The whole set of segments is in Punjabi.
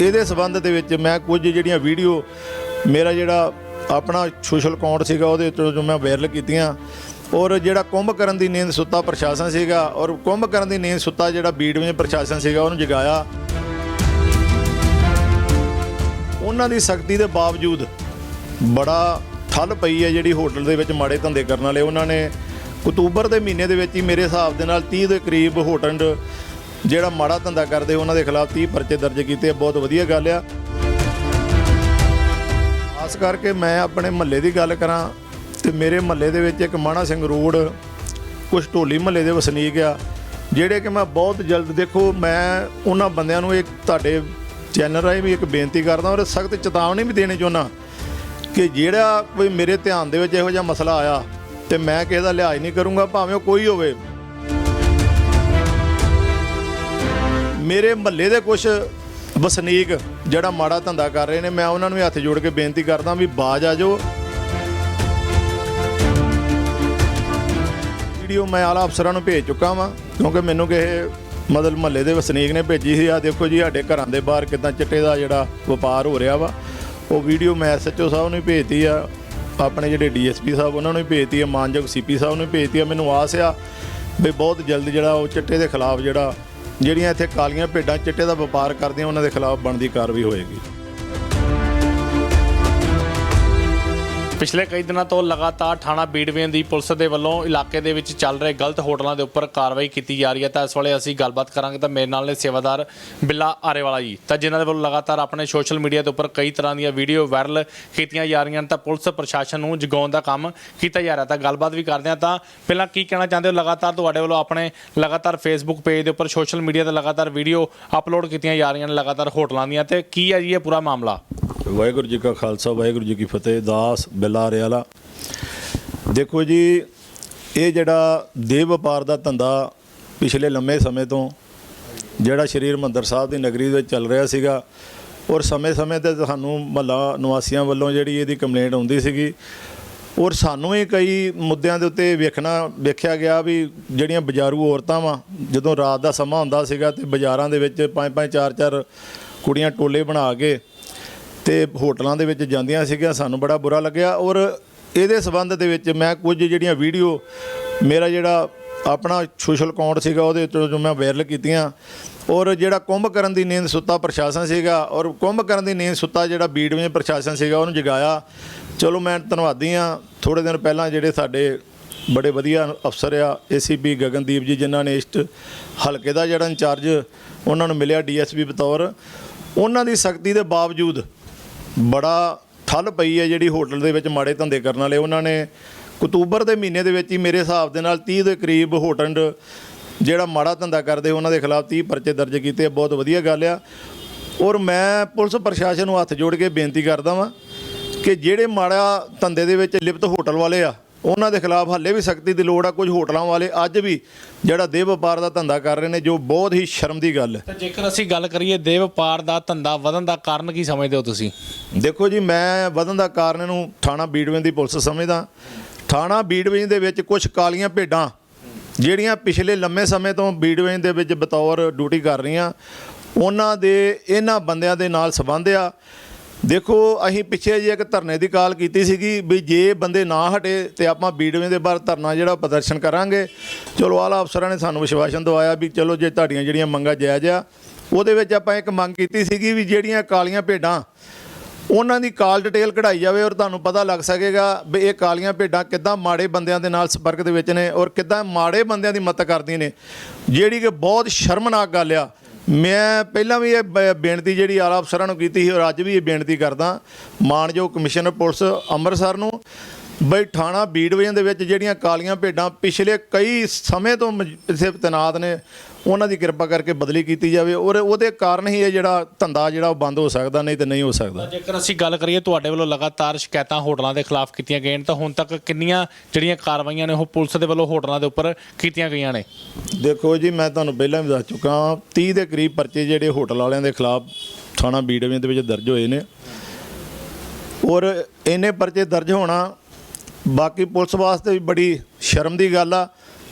ਇਹਦੇ ਸਬੰਧ ਦੇ ਵਿੱਚ ਮੈਂ ਕੁਝ ਜਿਹੜੀਆਂ ਵੀਡੀਓ, ਮੇਰਾ ਜਿਹੜਾ ਆਪਣਾ ਸੋਸ਼ਲ ਅਕਾਊਂਟ ਸੀਗਾ ਉਹਦੇ ਉੱਤੇ ਜੋ ਮੈਂ ਵਾਇਰਲ ਕੀਤੀਆਂ, ਔਰ ਜਿਹੜਾ ਕੁੰਭ ਕਰਨ ਦੀ ਨੀਂਦ ਸੁੱਤਾ ਪ੍ਰਸ਼ਾਸਨ ਸੀਗਾ, ਔਰ ਕੁੰਭ ਕਰਨ ਦੀ ਨੀਂਦ ਸੁੱਤਾ ਜਿਹੜਾ ਬੀੜਵੇਂ ਪ੍ਰਸ਼ਾਸਨ ਸੀਗਾ, ਉਹਨੂੰ ਜਗਾਇਆ। ਉਹਨਾਂ ਦੀ ਸਖਤੀ ਦੇ ਬਾਵਜੂਦ ਬੜਾ ਠੱਲ ਪਈ ਹੈ ਜਿਹੜੀ ਹੋਟਲ ਦੇ ਵਿੱਚ ਮਾੜੇ ਧੰਦੇ ਕਰਨ ਵਾਲੇ। ਉਹਨਾਂ ਨੇ ਅਕਤੂਬਰ ਦੇ ਮਹੀਨੇ ਦੇ ਵਿੱਚ ਹੀ ਮੇਰੇ ਹਿਸਾਬ ਦੇ ਨਾਲ 30 ਦੇ ਕਰੀਬ ਹੋਟਲ ਜਿਹੜਾ ਮਾੜਾ ਧੰਦਾ ਕਰਦੇ ਉਹਨਾਂ ਦੇ ਖਿਲਾਫ 30 ਪਰਚੇ ਦਰਜ ਕੀਤੇ ਆ, ਬਹੁਤ ਵਧੀਆ ਗੱਲ ਆ। ਖਾਸ ਕਰਕੇ ਮੈਂ ਆਪਣੇ ਮਹੱਲੇ ਦੀ ਗੱਲ ਕਰਾਂ ਤੇ ਮੇਰੇ ਮਹੱਲੇ ਦੇ ਵਿੱਚ ਇੱਕ ਮਾਣਾ ਸਿੰਘ ਰੋਡ ਕੁਝ ਢੋਲੀ ਮਹੱਲੇ ਦੇ ਵਸਨੀਕ ਆ ਜਿਹੜੇ ਕਿ ਮੈਂ ਬਹੁਤ ਜਲਦ ਦੇਖੋ ਮੈਂ ਉਹਨਾਂ ਬੰਦਿਆਂ ਨੂੰ ਇੱਕ ਤੁਹਾਡੇ ਚੈਨਲ ਰਾਹੀਂ ਵੀ ਇੱਕ ਬੇਨਤੀ ਕਰਦਾ ਔਰ ਸਖਤ ਚੇਤਾਵਨੀ ਵੀ ਦੇਣੀ ਚਾਹੁੰਦਾ ਕਿ ਜਿਹੜਾ ਕੋਈ ਮੇਰੇ ਧਿਆਨ ਦੇ ਵਿੱਚ ਇਹੋ ਜਿਹਾ ਮਸਲਾ ਆਇਆ ਤੇ ਮੈਂ ਕਿਸੇ ਦਾ ਲਿਹਾਜ਼ ਨਹੀਂ ਕਰੂੰਗਾ ਭਾਵੇਂ ਉਹ ਕੋਈ ਹੋਵੇ। ਮੇਰੇ ਮਹੱਲੇ ਦੇ ਕੁਝ ਵਸਨੀਕ ਜਿਹੜਾ ਮਾੜਾ ਧੰਦਾ ਕਰ ਰਹੇ ਨੇ, ਮੈਂ ਉਹਨਾਂ ਨੂੰ ਵੀ ਹੱਥ ਜੋੜ ਕੇ ਬੇਨਤੀ ਕਰਦਾ ਵੀ ਬਾਜ ਆ ਜਾਓ। ਵੀਡੀਓ ਮੈਂ ਆਲਾ ਅਫਸਰਾਂ ਨੂੰ ਭੇਜ ਚੁੱਕਾ ਵਾਂ, ਕਿਉਂਕਿ ਮੈਨੂੰ ਕਿਸੇ ਮਤਲਬ ਮਹੱਲੇ ਦੇ ਵਸਨੀਕ ਨੇ ਭੇਜੀ ਸੀ ਆ ਦੇਖੋ ਜੀ, ਸਾਡੇ ਘਰਾਂ ਦੇ ਬਾਹਰ ਕਿਦਾਂ ਚਿੱਟੇ ਦਾ ਜਿਹੜਾ ਵਪਾਰ ਹੋ ਰਿਹਾ ਵਾ। ਉਹ ਵੀਡੀਓ ਮੈਂ ਐਸਐਚਓ ਸਾਹਿਬ ਨੂੰ ਵੀ ਭੇਜਤੀ ਆ, ਆਪਣੇ ਜਿਹੜੇ ਡੀਐਸਪੀ ਸਾਹਿਬ ਉਹਨਾਂ ਨੂੰ ਵੀ ਭੇਜਤੀ ਆ, ਮਾਨਯੋਗ ਸੀਪੀ ਸਾਹਿਬ ਨੂੰ ਵੀ ਭੇਜਤੀ ਆ। ਮੈਨੂੰ ਆਸ ਆ ਵੀ ਬਹੁਤ ਜਲਦ ਜਿਹੜਾ ਉਹ ਚਿੱਟੇ ਦੇ ਖਿਲਾਫ ਜਿਹੜਾ ਜਿਹੜੀਆਂ ਇੱਥੇ ਕਾਲੀਆਂ ਭੇਡਾਂ ਚਿੱਟੇ ਦਾ ਵਪਾਰ ਕਰਦੀਆਂ ਉਹਨਾਂ ਦੇ ਖਿਲਾਫ ਬਣਦੀ ਕਾਰਵਾਈ ਹੋਏਗੀ। ਪਿਛਲੇ ਕਈ ਦਿਨਾਂ ਤੋਂ ਲਗਾਤਾਰ ਥਾਣਾ ਬੀੜਵੇਂ ਦੀ ਪੁਲਿਸ ਦੇ ਵੱਲੋਂ ਇਲਾਕੇ ਦੇ ਵਿੱਚ ਚੱਲ ਰਹੇ ਗਲਤ ਹੋਟਲਾਂ ਦੇ ਉੱਪਰ ਕਾਰਵਾਈ ਕੀਤੀ ਜਾ ਰਹੀ ਹੈ ਤਾਂ ਇਸ ਵੇਲੇ ਅਸੀਂ ਗੱਲਬਾਤ ਕਰਾਂਗੇ ਤਾਂ ਮੇਰੇ ਨਾਲ ਨੇ ਸੇਵਾਦਾਰ ਬਿੱਲਾ ਆਰੇਵਾਲਾ ਜੀ। ਤਾਂ ਜਿਨ੍ਹਾਂ ਦੇ ਵੱਲੋਂ ਲਗਾਤਾਰ ਆਪਣੇ ਸੋਸ਼ਲ ਮੀਡੀਆ ਦੇ ਉੱਪਰ ਕਈ ਤਰ੍ਹਾਂ ਦੀਆਂ ਵੀਡੀਓ ਵਾਇਰਲ ਕੀਤੀਆਂ ਜਾ ਰਹੀਆਂ ਹਨ ਤਾਂ ਪੁਲਿਸ ਪ੍ਰਸ਼ਾਸਨ ਨੂੰ ਜਗਾਉਣ ਦਾ ਕੰਮ ਕੀਤਾ ਜਾ ਰਿਹਾ। ਤਾਂ ਗੱਲਬਾਤ ਵੀ ਕਰਦੇ ਹਾਂ ਤਾਂ ਪਹਿਲਾਂ ਕੀ ਕਹਿਣਾ ਚਾਹੁੰਦੇ ਹੋ? ਲਗਾਤਾਰ ਤੁਹਾਡੇ ਵੱਲੋਂ ਆਪਣੇ ਲਗਾਤਾਰ ਫੇਸਬੁੱਕ ਪੇਜ ਦੇ ਉੱਪਰ ਸੋਸ਼ਲ ਮੀਡੀਆ ਤੇ ਲਗਾਤਾਰ ਵੀਡੀਓ ਅਪਲੋਡ ਕੀਤੀਆਂ ਜਾ ਰਹੀਆਂ ਨੇ ਲਗਾਤਾਰ ਹੋਟਲਾਂ ਦੀਆਂ ਤੇ ਕੀ ਹੈ ਜੀ ਇਹ ਪੂਰਾ ਮਾਮਲਾ? ਵਾਹਿਗੁਰੂ ਜੀ ਕਾ ਖਾਲਸਾ, ਵਾਹਿਗੁਰੂ ਜੀ ਕੀ ਫਤਿਹ, ਦਾਸ ਬਿਲਾਰੇ ਵਾਲਾ ਦੇਖੋ ਜੀ, ਇਹ ਜਿਹੜਾ ਦੇਹ ਵਪਾਰ ਦਾ ਧੰਦਾ ਪਿਛਲੇ ਲੰਮੇ ਸਮੇਂ ਤੋਂ, ਜਿਹੜਾ ਸ਼੍ਰੀ ਹਰਿਮੰਦਰ ਸਾਹਿਬ ਦੀ ਨਗਰੀ ਵਿੱਚ ਚੱਲ ਰਿਹਾ ਸੀਗਾ, ਔਰ ਸਮੇਂ-ਸਮੇਂ ਤੇ ਸਾਨੂੰ ਮਹੱਲਾ ਨਿਵਾਸੀਆਂ ਵੱਲੋਂ ਜਿਹੜੀ ਇਹਦੀ ਕੰਪਲੇਂਟ ਆਉਂਦੀ ਸੀਗੀ, ਔਰ ਸਾਨੂੰ ਹੀ ਕਈ ਮੁੱਦਿਆਂ ਦੇ ਉੱਤੇ ਵੇਖਣਾ, ਵੇਖਿਆ ਗਿਆ ਵੀ ਜਿਹੜੀਆਂ ਬਾਜ਼ਾਰੂ ਔਰਤਾਂ ਵਾ, ਜਦੋਂ ਰਾਤ ਦਾ ਸਮਾਂ ਹੁੰਦਾ ਸੀਗਾ ਤੇ ਬਾਜ਼ਾਰਾਂ ਦੇ ਵਿੱਚ ਪੰਜ ਪੰਜ ਚਾਰ ਚਾਰ ਕੁੜੀਆਂ ਟੋਲੇ ਬਣਾ ਕੇ ਤੇ ਹੋਟਲਾਂ ਦੇ ਵਿੱਚ ਜਾਂਦੀਆਂ ਸੀਗੀਆਂ, ਸਾਨੂੰ ਬੜਾ ਬੁਰਾ ਲੱਗਿਆ ਔਰ ਇਹਦੇ ਸਬੰਧ ਦੇ ਵਿੱਚ ਮੈਂ ਕੁਝ ਜਿਹੜੀਆਂ ਵੀਡੀਓ, ਮੇਰਾ ਜਿਹੜਾ ਆਪਣਾ ਸੋਸ਼ਲ ਅਕਾਊਂਟ ਸੀਗਾ ਉਹਦੇ ਉੱਤੇ ਜੋ ਮੈਂ ਵਾਇਰਲ ਕੀਤੀਆਂ ਔਰ ਜਿਹੜਾ ਕੁੰਭ ਕਰਨ ਦੀ ਨੀਂਦ ਸੁੱਤਾ ਪ੍ਰਸ਼ਾਸਨ ਸੀਗਾ ਔਰ ਕੁੰਭ ਕਰਨ ਦੀ ਨੀਂਦ ਸੁੱਤਾ ਜਿਹੜਾ ਬੀੜਵੇਂ ਪ੍ਰਸ਼ਾਸਨ ਸੀਗਾ ਉਹਨੂੰ ਜਗਾਇਆ। ਚਲੋ ਮੈਂ ਧੰਨਵਾਦੀ ਆ ਥੋੜੇ ਦਿਨ ਪਹਿਲਾਂ ਜਿਹੜੇ ਸਾਡੇ ਬੜੇ ਵਧੀਆ ਅਫਸਰ ਆ ਏਸੀਪੀ ਗਗਨਦੀਪ ਜੀ ਜਿਨ੍ਹਾਂ ਨੇ ਇਸ ਹਲਕੇ ਦਾ ਜਿਹੜਾ ਇੰਚਾਰਜ, ਉਹਨਾਂ ਨੂੰ ਮਿਲਿਆ ਡੀਐਸਪੀ ਬਤੌਰ। ਉਹਨਾਂ ਦੀ ਸਖਤੀ ਦੇ ਬਾਵਜੂਦ ਬੜਾ ਠੱਲ ਪਈ ਹੈ ਜਿਹੜੀ ਹੋਟਲ ਦੇ ਵਿੱਚ ਮਾੜੇ ਧੰਦੇ ਕਰਨ ਵਾਲੇ। ਉਹਨਾਂ ਨੇ ਅਕਤੂਬਰ ਦੇ ਮਹੀਨੇ ਦੇ ਵਿੱਚ ਹੀ ਮੇਰੇ ਹਿਸਾਬ ਦੇ ਨਾਲ 30 ਦੇ ਕਰੀਬ ਹੋਟਲ ਜਿਹੜਾ ਮਾੜਾ ਧੰਦਾ ਕਰਦੇ, ਉਹਨਾਂ ਦੇ ਖਿਲਾਫ 30 ਪਰਚੇ ਦਰਜ ਕੀਤੇ ਬਹੁਤ ਵਧੀਆ ਗੱਲ ਆ। ਔਰ ਮੈਂ ਪੁਲਿਸ ਪ੍ਰਸ਼ਾਸਨ ਨੂੰ ਹੱਥ ਜੋੜ ਕੇ ਬੇਨਤੀ ਕਰਦਾ ਵਾਂ ਕਿ ਜਿਹੜੇ ਮਾੜਾ ਧੰਦੇ ਦੇ ਵਿੱਚ ਲਿਪਤ ਹੋਟਲ ਵਾਲੇ ਆ ਉਹਨਾਂ ਦੇ ਖਿਲਾਫ ਹੱਲੇ ਵੀ ਸਖਤੀ ਦੀ ਲੋੜ ਆ ਕੁਝ ਹੋਟਲਾਂ ਵਾਲੇ ਅੱਜ ਵੀ ਜਿਹੜਾ ਦੇਹ ਵਪਾਰ ਦਾ ਧੰਦਾ ਕਰ ਰਹੇ ਨੇ ਜੋ ਬਹੁਤ ਹੀ ਸ਼ਰਮ ਦੀ ਗੱਲ ਹੈ। ਤਾਂ ਜੇਕਰ ਅਸੀਂ ਗੱਲ ਕਰੀਏ ਦੇਵ ਵਪਾਰ ਦਾ ਧੰਦਾ ਵਧਣ ਦਾ ਕਾਰਨ ਕੀ ਸਮਝਦੇ ਹੋ ਤੁਸੀਂ? ਦੇਖੋ ਜੀ ਮੈਂ ਵਧਣ ਦਾ ਕਾਰਨ ਇਹਨੂੰ ਥਾਣਾ ਬੀੜਵੇਂ ਦੀ ਪੁਲਿਸ ਸਮਝਦਾ। ਥਾਣਾ ਬੀੜਵੇਂ ਦੇ ਵਿੱਚ ਕੁਝ ਕਾਲੀਆਂ ਭੇਡਾਂ ਜਿਹੜੀਆਂ ਪਿਛਲੇ ਲੰਮੇ ਸਮੇਂ ਤੋਂ ਬੀੜਵੇਂ ਦੇ ਵਿੱਚ ਬਤੌਰ ਡਿਊਟੀ ਕਰ ਰਹੀਆਂ ਉਹਨਾਂ ਦੇ ਇਹਨਾਂ ਬੰਦਿਆਂ ਦੇ ਨਾਲ ਸੰਬੰਧ ਆ। ਦੇਖੋ, ਅਸੀਂ ਪਿੱਛੇ ਜੇ ਇੱਕ ਧਰਨੇ ਦੀ ਕਾਲ ਕੀਤੀ ਸੀਗੀ ਵੀ ਜੇ ਬੰਦੇ ਨਾ ਹਟੇ ਤੇ ਆਪਾਂ ਬੀੜਵੇਂ ਦੇ ਬਾਹਰ ਧਰਨਾ ਜਿਹੜਾ ਪ੍ਰਦਰਸ਼ਨ ਕਰਾਂਗੇ। ਚਲੋ, ਆਲਾ ਅਫਸਰਾਂ ਨੇ ਸਾਨੂੰ ਵਿਸ਼ਵਾਸਨ ਦਵਾਇਆ ਵੀ ਚਲੋ ਜੇ ਤੁਹਾਡੀਆਂ ਜਿਹੜੀਆਂ ਮੰਗਾਂ ਜਾਇਜ਼ ਆ, ਉਹਦੇ ਵਿੱਚ ਆਪਾਂ ਇੱਕ ਮੰਗ ਕੀਤੀ ਸੀਗੀ ਵੀ ਜਿਹੜੀਆਂ ਕਾਲੀਆਂ ਭੇਡਾਂ, ਉਹਨਾਂ ਦੀ ਕਾਲ ਡਿਟੇਲ ਕਢਾਈ ਜਾਵੇ ਔਰ ਤੁਹਾਨੂੰ ਪਤਾ ਲੱਗ ਸਕੇਗਾ ਵੀ ਇਹ ਕਾਲੀਆਂ ਭੇਡਾਂ ਕਿੱਦਾਂ ਮਾੜੇ ਬੰਦਿਆਂ ਦੇ ਨਾਲ ਸੰਪਰਕ ਦੇ ਵਿੱਚ ਨੇ ਔਰ ਕਿੱਦਾਂ ਮਾੜੇ ਬੰਦਿਆਂ ਦੀ ਮਦਦ ਕਰਦੀਆਂ ਨੇ। ਜਿਹੜੀ ਕਿ ਬਹੁਤ ਸ਼ਰਮਨਾਕ ਗੱਲ ਆ ਮੈਂ ਪਹਿਲਾਂ ਵੀ ਇਹ ਬ- ਬੇਨਤੀ ਜਿਹੜੀ ਆਲਾ ਅਫਸਰਾਂ ਨੂੰ ਕੀਤੀ ਸੀ, ਔਰ ਅੱਜ ਵੀ ਇਹ ਬੇਨਤੀ ਕਰਦਾ। ਮਾਨਯੋਗ ਕਮਿਸ਼ਨਰ ਪੁਲਿਸ ਅੰਮ੍ਰਿਤਸਰ ਨੂੰ, ਬਈ ਥਾਣਾ ਬੀੜਵੇਂ ਦੇ ਵਿੱਚ ਜਿਹੜੀਆਂ ਕਾਲੀਆਂ ਭੇਡਾਂ ਪਿਛਲੇ ਕਈ ਸਮੇਂ ਤੋਂ ਮਜ- ਇੱਥੇ ਤੈਨਾਤ ਨੇ ਉਹਨਾਂ ਦੀ ਕਿਰਪਾ ਕਰਕੇ ਬਦਲੀ ਕੀਤੀ ਜਾਵੇ ਔਰ ਉਹਦੇ ਕਾਰਨ ਹੀ ਇਹ ਜਿਹੜਾ ਧੰਦਾ ਜਿਹੜਾ ਉਹ ਬੰਦ ਹੋ ਸਕਦਾ ਨਹੀਂ ਤੇ ਨਹੀਂ ਹੋ ਸਕਦਾ। ਜੇਕਰ ਅਸੀਂ ਗੱਲ ਕਰੀਏ ਤੁਹਾਡੇ ਵੱਲੋਂ ਲਗਾਤਾਰ ਸ਼ਿਕਾਇਤਾਂ ਹੋਟਲਾਂ ਦੇ ਖਿਲਾਫ ਕੀਤੀਆਂ ਗਈਆਂ ਨੇ ਤਾਂ ਹੁਣ ਤੱਕ ਕਿੰਨੀਆਂ ਜਿਹੜੀਆਂ ਕਾਰਵਾਈਆਂ ਨੇ ਉਹ ਪੁਲਿਸ ਦੇ ਵੱਲੋਂ ਹੋਟਲਾਂ ਦੇ ਉੱਪਰ ਕੀਤੀਆਂ ਗਈਆਂ ਨੇ? ਦੇਖੋ ਜੀ ਮੈਂ ਤੁਹਾਨੂੰ ਪਹਿਲਾਂ ਵੀ ਦੱਸ ਚੁੱਕਾ ਹਾਂ 30 ਦੇ ਕਰੀਬ ਪਰਚੇ ਜਿਹੜੇ ਹੋਟਲ ਵਾਲਿਆਂ ਦੇ ਖਿਲਾਫ ਥਾਣਾ ਬੀੜਵੇਂ ਦੇ ਵਿੱਚ ਦਰਜ ਹੋਏ ਨੇ। ਔਰ ਇੰਨੇ ਪਰਚੇ ਦਰਜ ਹੋਣਾ ਬਾਕੀ ਪੁਲਿਸ ਵਾਸਤੇ ਵੀ ਬੜੀ ਸ਼ਰਮ ਦੀ ਗੱਲ ਆ।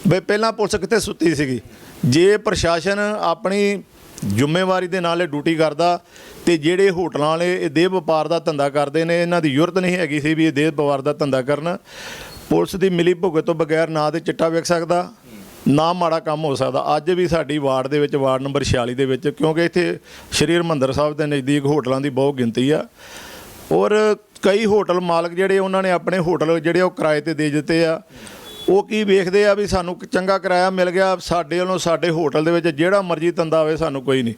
ਬਈ ਪਹਿਲਾਂ ਪੁਲਿਸ ਕਿੱਥੇ ਸੁੱਤੀ ਸੀਗੀ? ਜੇ ਪ੍ਰਸ਼ਾਸਨ ਆਪਣੀ ਜ਼ਿੰਮੇਵਾਰੀ ਦੇ ਨਾਲ ਇਹ ਡਿਊਟੀ ਕਰਦਾ, ਤੇ ਜਿਹੜੇ ਹੋਟਲਾਂ ਵਾਲੇ ਇਹ ਦੇਹ ਵਪਾਰ ਦਾ ਧੰਦਾ ਕਰਦੇ ਨੇ, ਇਹਨਾਂ ਦੀ ਜ਼ਰੂਰਤ ਨਹੀਂ ਹੈਗੀ ਸੀ ਵੀ ਇਹ ਦੇਹ ਵਪਾਰ ਦਾ ਧੰਦਾ ਕਰਨ। ਪੁਲਿਸ ਦੀ ਮਿਲੀ ਭੁਗਤ ਤੋਂ ਬਗੈਰ ਨਾ ਤੇ ਚਿੱਟਾ ਵੇਖ ਸਕਦਾ, ਨਾ ਮਾੜਾ ਕੰਮ ਹੋ ਸਕਦਾ। ਅੱਜ ਵੀ ਸਾਡੀ ਵਾਰਡ ਦੇ ਵਿੱਚ, ਵਾਰਡ ਨੰਬਰ 46 ਦੇ ਵਿੱਚ, ਕਿਉਂਕਿ ਇੱਥੇ ਸ਼੍ਰੀ ਹਰਿਮੰਦਰ ਸਾਹਿਬ ਦੇ ਨਜ਼ਦੀਕ ਹੋਟਲਾਂ ਦੀ ਬਹੁਤ ਗਿਣਤੀ ਆ। ਔਰ ਕਈ ਹੋਟਲ ਮਾਲਕ ਜਿਹੜੇ, ਉਹਨਾਂ ਨੇ ਆਪਣੇ ਹੋਟਲ ਜਿਹੜੇ ਉਹ ਕਿਰਾਏ ਤੇ ਦੇ ਦਿੱਤੇ ਆ। ਉਹ ਕੀ ਵੇਖਦੇ ਆ ਵੀ ਸਾਨੂੰ ਚੰਗਾ ਕਿਰਾਇਆ ਮਿਲ ਗਿਆ ਸਾਡੇ ਵੱਲੋਂ ਸਾਡੇ ਹੋਟਲ ਦੇ ਵਿੱਚ ਜਿਹੜਾ ਮਰਜ਼ੀ ਧੰਦਾ ਹੋਵੇ ਸਾਨੂੰ ਕੋਈ ਨਹੀਂ।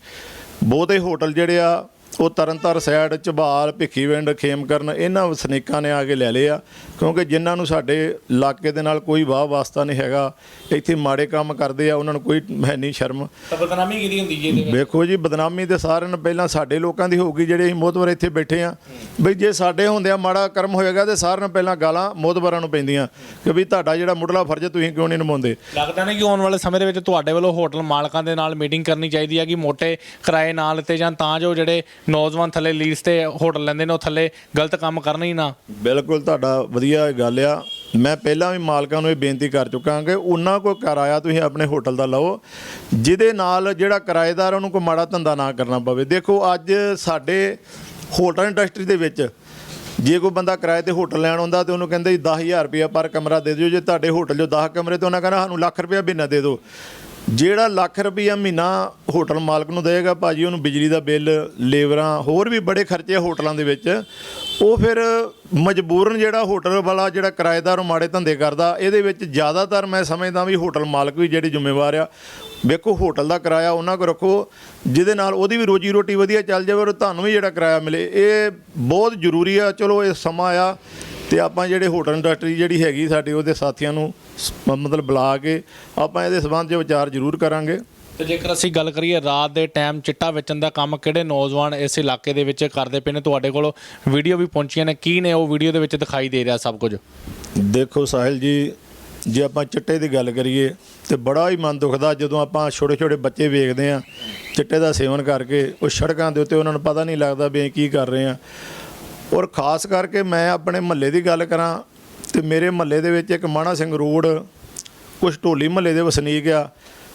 ਬਹੁਤੇ ਹੋਟਲ ਜਿਹੜੇ ਆ ਉਹ ਤਰਨਤਾਰ ਸਾਈਡ ਝਬਾਲ ਭਿੱਖੀਵਿੰਡ ਖੇਮਕਰਨ ਇਹਨਾਂ ਵਸਨੀਕਾਂ ਨੇ ਆ ਕੇ ਲੈ ਲਏ ਆ। ਕਿਉਂਕਿ ਜਿਨ੍ਹਾਂ ਨੂੰ ਸਾਡੇ ਇਲਾਕੇ ਦੇ ਨਾਲ ਕੋਈ ਵਾਹ ਵਾਸਤਾ ਨਹੀਂ ਹੈਗਾ ਇੱਥੇ ਮਾੜੇ ਕੰਮ ਕਰਦੇ ਆ ਉਹਨਾਂ ਨੂੰ ਕੋਈ ਹੈ ਨਹੀਂ ਸ਼ਰਮ। ਤਾਂ ਬਦਨਾਮੀ ਕਿਹਦੀ ਹੁੰਦੀ ਜੀ ਇਹਦੇ ਵਿੱਚ? ਵੇਖੋ ਜੀ ਬਦਨਾਮੀ ਤੇ ਸਾਰਿਆਂ ਨੂੰ ਪਹਿਲਾਂ ਸਾਡੇ ਲੋਕਾਂ ਦੀ ਹੋਊਗੀ ਜਿਹੜੇ ਅਸੀਂ ਮੋਦਵਰ ਇੱਥੇ ਬੈਠੇ ਆ। ਬਈ ਜੇ ਸਾਡੇ ਹੁੰਦਿਆਂ ਮਾੜਾ ਕਰਮ ਹੋਏਗਾ ਤੇ ਸਾਰਿਆਂ ਨੂੰ ਪਹਿਲਾਂ ਗਾਲਾਂ ਮੋਦਵਰਾਂ ਨੂੰ ਪੈਂਦੀਆਂ। ਕਿ ਵੀ ਤੁਹਾਡਾ ਜਿਹੜਾ ਮੁੱਢਲਾ ਫਰਜ਼ ਤੁਸੀਂ ਕਿਉਂ ਨਹੀਂ ਨਿਭਾਉਂਦੇ? ਲੱਗਦਾ ਨਹੀਂ ਕਿ ਆਉਣ ਵਾਲੇ ਸਮੇਂ ਦੇ ਵਿੱਚ ਤੁਹਾਡੇ ਵੱਲੋਂ ਹੋਟਲ ਮਾਲਕਾਂ ਦੇ ਨਾਲ ਮੀਟਿੰਗ ਕਰਨੀ ਚਾਹੀਦੀ ਹੈ ਕਿ ਮੋٹے ਕਿਰਾਏ ਨਾ ਲਿੱਤੇ ਜਾਣ ਤਾਂ ਜੋ ਜਿਹੜੇ ਨੌਜਵਾਨ ਥੱਲੇ ਲੀਜ਼ ਤੇ ਹੋਟਲ ਲੈਂਦੇ ਨੇ, ਉਹ ਥੱਲੇ ਗਲਤ ਕੰਮ ਕਰਨ ਹੀ ਨਾ। ਬਿਲਕੁਲ ਤੁਹਾਡਾ ਵਧੀਆ ਗੱਲ ਆ। ਮੈਂ ਪਹਿਲਾਂ ਵੀ ਮਾਲਕਾਂ ਨੂੰ ਇਹ ਬੇਨਤੀ ਕਰ ਚੁੱਕਾ ਹਾਂ ਕਿ ਉਹਨਾਂ ਕੋਈ ਕਿਰਾਇਆ ਤੁਸੀਂ ਆਪਣੇ ਹੋਟਲ ਦਾ ਲਓ। ਜਿਹਦੇ ਨਾਲ ਜਿਹੜਾ ਕਿਰਾਏਦਾਰ ਉਹਨੂੰ ਕੋਈ ਮਾੜਾ ਧੰਦਾ ਨਾ ਕਰਨਾ ਪਵੇ। ਦੇਖੋ, ਅੱਜ ਸਾਡੇ ਹੋਟਲ ਇੰਡਸਟਰੀ ਦੇ ਵਿੱਚ ਜੇ ਕੋਈ ਬੰਦਾ ਕਿਰਾਏ ਤੇ ਹੋਟਲ ਲੈਣ ਆਉਂਦਾ ਤੇ ਉਹਨੂੰ ਕਹਿੰਦੇ ਜੀ 10000 ਰੁਪਇਆ ਪਰ ਕਮਰਾ ਦੇ ਦਿਓ। ਜੇ ਤੁਹਾਡੇ ਹੋਟਲ 'ਚੋਂ 10 ਕਮਰੇ ਤੇ ਉਹਨਾਂ ਕਹਿੰਦਾ ਸਾਨੂੰ ਲੱਖ ਰੁਪਇਆ ਮਹੀਨਾ ਦੇ ਦਿਓ। ਜਿਹੜਾ ਲੱਖ ਰੁਪਈਆ ਮਹੀਨਾ ਹੋਟਲ ਮਾਲਕ ਨੂੰ ਦੇਗਾ ਭਾਜੀ ਉਹਨੂੰ ਬਿਜਲੀ ਦਾ ਬਿੱਲ ਲੇਬਰਾਂ ਹੋਰ ਵੀ ਬੜੇ ਖਰਚੇ ਆ ਹੋਟਲਾਂ ਦੇ ਵਿੱਚ, ਉਹ ਫਿਰ ਮਜਬੂਰਨ ਜਿਹੜਾ ਹੋਟਲ ਵਾਲਾ, ਜਿਹੜਾ ਕਿਰਾਏਦਾਰ ਉਹ ਮਾੜੇ ਧੰਦੇ ਕਰਦਾ, ਇਹਦੇ ਵਿੱਚ ਜ਼ਿਆਦਾਤਰ ਮੈਂ ਸਮਝਦਾ ਵੀ ਹੋਟਲ ਮਾਲਕ ਵੀ ਜਿਹੜੇ ਜ਼ਿੰਮੇਵਾਰ ਆ। ਵੇਖੋ, ਹੋਟਲ ਦਾ ਕਿਰਾਇਆ ਉਹਨਾਂ ਕੋ ਰੱਖੋ, ਜਿਹਦੇ ਨਾਲ ਉਹਦੀ ਵੀ ਰੋਜੀ ਰੋਟੀ ਵਧੀਆ ਚੱਲ ਜਾਵੇ ਔਰ ਤੁਹਾਨੂੰ ਵੀ ਜਿਹੜਾ ਕਿਰਾਇਆ ਮਿਲੇ। ਇਹ ਬਹੁਤ ਜ਼ਰੂਰੀ ਆ, ਚਲੋ ਇਹ ਸਮਾਂ ਆ। ਤੇ ਆਪਾਂ ਜਿਹੜੇ ਹੋਟਲ ਇੰਡਸਟਰੀ ਜਿਹੜੀ ਹੈਗੀ ਸਾਡੇ ਉਹਦੇ ਸਾਥੀਆਂ ਨੂੰ ਸ- ਮਤਲਬ ਬੁਲਾ ਕੇ ਆਪਾਂ ਇਹਦੇ ਸਬੰਧ 'ਚ ਵਿਚਾਰ ਜ਼ਰੂਰ ਕਰਾਂਗੇ। ਤੇ ਜੇਕਰ ਅਸੀਂ ਗੱਲ ਕਰੀਏ ਰਾਤ ਦੇ ਟਾਈਮ ਚਿੱਟਾ ਵੇਚਣ ਦਾ ਕੰਮ ਕਿਹੜੇ ਨੌਜਵਾਨ ਇਸ ਇਲਾਕੇ ਦੇ ਵਿੱਚ ਕਰਦੇ ਪਏ ਨੇ? ਤੁਹਾਡੇ ਕੋਲ ਵੀਡੀਓ ਵੀ ਪਹੁੰਚੀਆਂ ਨੇ। ਕੀ ਨੇ ਉਹ ਵੀਡੀਓ ਦੇ ਵਿੱਚ ਦਿਖਾਈ ਦੇ ਰਿਹਾ ਸਭ ਕੁਝ? ਦੇਖੋ ਸਾਹਿਲ ਜੀ ਜੇ ਆਪਾਂ ਚਿੱਟੇ ਦੀ ਗੱਲ ਕਰੀਏ ਤੇ ਬੜਾ ਹੀ ਮਨ ਦੁਖਦਾ ਜਦੋਂ ਆਪਾਂ ਛੋਟੇ ਛੋਟੇ ਬੱਚੇ ਵੇਖਦੇ ਆ ਚਿੱਟੇ ਦਾ ਸੇਵਨ ਕਰਕੇ ਉਹ ਸੜਕਾਂ ਦੇ ਉੱਤੇ ਉਹਨਾਂ ਨੂੰ ਪਤਾ ਨਹੀਂ ਲੱਗਦਾ ਵੀ ਅਸੀਂ ਕੀ ਕਰ ਰਹੇ ਆ ਔਰ ਖਾਸ ਕਰਕੇ ਮੈਂ ਆਪਣੇ ਮਹੱਲੇ ਦੀ ਗੱਲ ਕਰਾਂ ਤੇ ਮੇਰੇ ਮਹੱਲੇ ਦੇ ਵਿੱਚ ਇੱਕ ਮਾਣਾ ਸਿੰਘ ਰੋਡ ਕੁਝ ਢੋਲੀ ਮਹੱਲੇ ਦੇ ਵਸਨੀਕ ਆ,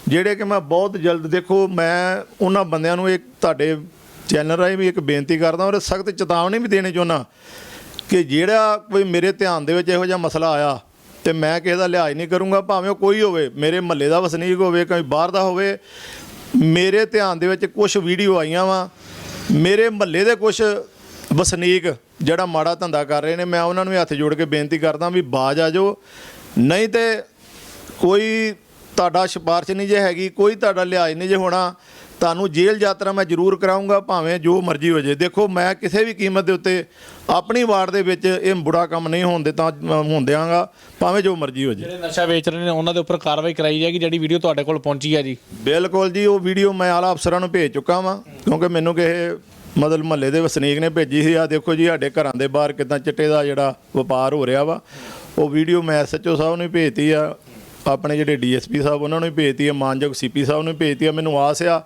ਜਿਹੜੇ ਕਿ ਮੈਂ ਬਹੁਤ ਜਲਦ ਦੇਖੋ, ਮੈਂ ਉਹਨਾਂ ਬੰਦਿਆਂ ਨੂੰ ਇੱਕ ਤੁਹਾਡੇ ਚੈਨਲ ਰਾਹੀਂ ਵੀ ਇੱਕ ਬੇਨਤੀ ਕਰਦਾ ਔਰ ਸਖਤ ਚੇਤਾਵਨੀ ਵੀ ਦੇਣੀ ਚਾਹੁੰਦਾ ਕਿ ਜਿਹੜਾ ਕੋਈ ਮੇਰੇ ਧਿਆਨ ਦੇ ਵਿੱਚ ਇਹੋ ਜਿਹਾ ਮਸਲਾ ਆਇਆ ਤੇ ਮੈਂ ਕਿਸੇ ਦਾ ਲਿਹਾਜ਼ ਨਹੀਂ ਕਰੂੰਗਾ, ਭਾਵੇਂ ਉਹ ਕੋਈ ਹੋਵੇ, ਮੇਰੇ ਮਹੱਲੇ ਦਾ ਵਸਨੀਕ ਹੋਵੇ, ਕੋਈ ਬਾਹਰ ਦਾ ਹੋਵੇ, ਮੇਰੇ ਧਿਆਨ ਦੇ ਵਿੱਚ ਕੁਝ ਵੀਡੀਓ ਆਈਆਂ ਵਾ, ਮੇਰੇ ਮਹੱਲੇ ਦੇ ਕੁਝ ਵਸਨੀਕ ਜਿਹੜਾ ਮਾੜਾ ਧੰਦਾ ਕਰ ਰਹੇ ਨੇ ਮੈਂ ਉਹਨਾਂ ਨੂੰ ਵੀ ਹੱਥ ਜੋੜ ਕੇ ਬੇਨਤੀ ਕਰਦਾ ਵੀ ਬਾਜ ਆ ਜਾਓ। ਨਹੀਂ ਤੇ ਕੋਈ ਤੁਹਾਡਾ ਸਿਫਾਰਿਸ਼ ਨਹੀਂ ਜੇ ਹੈਗੀ ਕੋਈ ਤੁਹਾਡਾ ਲਿਹਾਜ਼ ਨਹੀਂ ਜੇ ਹੋਣਾ ਤੁਹਾਨੂੰ ਜੇਲ੍ਹ ਯਾਤਰਾ ਮੈਂ ਜ਼ਰੂਰ ਕਰਾਉਂਗਾ ਭਾਵੇਂ ਜੋ ਮਰਜ਼ੀ ਹੋ ਜੇ। ਦੇਖੋ ਮੈਂ ਕਿਸੇ ਵੀ ਕੀਮਤ ਦੇ ਉੱਤੇ ਆਪਣੀ ਵਾਰਡ ਦੇ ਵਿੱਚ ਇਹ ਬੁਰਾ ਕੰਮ ਨਹੀਂ ਹੋਣ ਦਿੱਤਾ ਹੋਣ ਦਿਆਂਗਾ ਭਾਵੇਂ ਜੋ ਮਰਜ਼ੀ ਹੋ ਜੇ। ਜਿਹੜੇ ਨਸ਼ਾ ਵੇਚ ਰਹੇ ਨੇ ਉਹਨਾਂ ਦੇ ਉੱਪਰ ਕਾਰਵਾਈ ਕਰਾਈ ਜਾਏਗੀ ਜਿਹੜੀ ਵੀਡੀਓ ਤੁਹਾਡੇ ਕੋਲ ਪਹੁੰਚੀ ਹੈ ਜੀ। ਬਿਲਕੁਲ ਜੀ ਉਹ ਵੀਡੀਓ ਮੈਂ ਆਲਾ ਅਫਸਰਾਂ ਨੂੰ ਭੇਜ ਚੁੱਕਾ ਵਾਂ ਕਿਉਂਕਿ ਮੈਨੂੰ ਕਿਸੇ ਮਤਲਬ ਮਹੱਲੇ ਦੇ ਵਸਨੀਕ ਨੇ ਭੇਜੀ ਸੀ ਆ ਦੇਖੋ ਜੀ, ਸਾਡੇ ਘਰਾਂ ਦੇ ਬਾਹਰ ਕਿਦਾਂ ਚਿੱਟੇ ਦਾ ਜਿਹੜਾ ਵਪਾਰ ਹੋ ਰਿਹਾ ਵਾ, ਉਹ ਵੀਡੀਓ ਮੈਂ ਐਸਐਚਓ ਸਾਹਿਬ ਨੂੰ ਵੀ ਭੇਜਤੀ ਆ, ਆਪਣੇ ਜਿਹੜੇ ਡੀਐਸਪੀ ਸਾਹਿਬ ਉਹਨਾਂ ਨੂੰ ਵੀ ਭੇਜਤੀ ਆ, ਮਾਨਯੋਗ ਸੀਪੀ ਸਾਹਿਬ ਨੂੰ ਭੇਜਤੀ ਆ, ਮੈਨੂੰ ਆਸ ਆ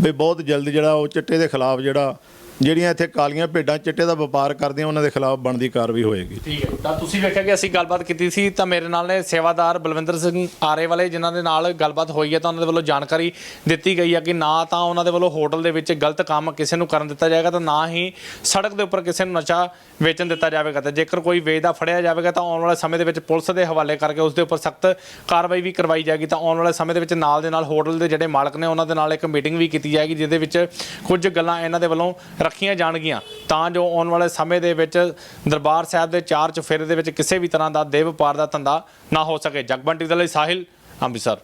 ਵੀ ਬਹੁਤ ਜਲਦ ਜਿਹੜਾ ਉਹ ਚਿੱਟੇ ਦੇ ਖਿਲਾਫ ਜਿਹੜਾ ਜਿਹੜੀਆਂ ਇੱਥੇ ਕਾਲੀਆਂ ਭੇਡਾਂ ਚਿੱਟੇ ਦਾ ਵਪਾਰ ਕਰਦੀਆਂ, ਉਹਨਾਂ ਦੇ ਖਿਲਾਫ ਬਣਦੀ ਕਾਰਵਾਈ ਹੋਏਗੀ। ਠੀਕ ਹੈ। ਤਾਂ ਤੁਸੀਂ ਵੇਖਿਆ ਕਿ ਅਸੀਂ ਗੱਲਬਾਤ ਕੀਤੀ ਸੀ, ਤਾਂ ਮੇਰੇ ਨਾਲ ਨੇ ਸੇਵਾਦਾਰ ਬਲਵਿੰਦਰ ਸਿੰਘ ਆਰੇ ਵਾਲੇ, ਜਿਨ੍ਹਾਂ ਦੇ ਨਾਲ ਗੱਲਬਾਤ ਹੋਈ ਹੈ, ਤਾਂ ਉਹਨਾਂ ਦੇ ਵੱਲੋਂ ਜਾਣਕਾਰੀ ਦਿੱਤੀ ਗਈ ਹੈ ਕਿ ਨਾ ਤਾਂ ਉਹਨਾਂ ਦੇ ਵੱਲੋਂ ਹੋਟਲ ਦੇ ਵਿੱਚ ਗਲਤ ਕੰਮ ਕਿਸੇ ਨੂੰ ਕਰਨ ਦਿੱਤਾ ਜਾਏਗਾ, ਤਾਂ ਨਾ ਹੀ ਸੜਕ ਦੇ ਉੱਪਰ ਕਿਸੇ ਨੂੰ ਨਸ਼ਾ ਵੇਚਣ ਦਿੱਤਾ ਜਾਵੇਗਾ। ਤੇ ਜੇਕਰ ਕੋਈ ਵੇਚਦਾ ਫੜਿਆ ਜਾਵੇਗਾ, ਤਾਂ ਆਉਣ ਵਾਲੇ ਸਮੇਂ ਦੇ ਵਿੱਚ ਪੁਲਿਸ ਦੇ ਹਵਾਲੇ ਕਰਕੇ ਉਸ ਦੇ ਉੱਪਰ ਸਖਤ ਕਾਰਵਾਈ ਵੀ ਕਰਵਾਈ ਜਾਏਗੀ। ਤਾਂ ਆਉਣ ਵਾਲੇ ਸਮੇਂ ਦੇ ਵਿੱਚ ਨਾਲ ਦੇ ਨਾਲ ਹੋਟਲ ਦੇ ਜਿਹੜੇ ਮਾਲਕ ਨੇ, ਉਹਨਾਂ ਦੇ ਨਾਲ ਇੱਕ ਮੀਟਿੰਗ ਵੀ ਕੀਤੀ ਜਾਏਗੀ, ਜਿਹਦੇ ਵਿੱਚ ਕੁਝ ਗੱਲਾਂ ਇਹਨਾਂ ਦੇ ਵੱਲੋਂ ਰੱਖੀਆਂ ਜਾਣਗੀਆਂ, ਤਾਂ ਜੋ ਆਉਣ ਵਾਲੇ ਸਮੇਂ ਦੇ ਵਿੱਚ ਦਰਬਾਰ ਸਾਹਿਬ ਦੇ ਚਾਰ ਚੁਫੇਰੇ ਦੇ ਵਿੱਚ ਕਿਸੇ ਵੀ ਤਰ੍ਹਾਂ ਦਾ ਦੇਹ ਵਪਾਰ ਦਾ ਧੰਦਾ ਨਾ ਹੋ ਸਕੇ। ਜਗਬੰਟੀ ਦੇ ਲਈ ਸਾਹਿਲ, ਅੰਮ੍ਰਿਤਸਰ।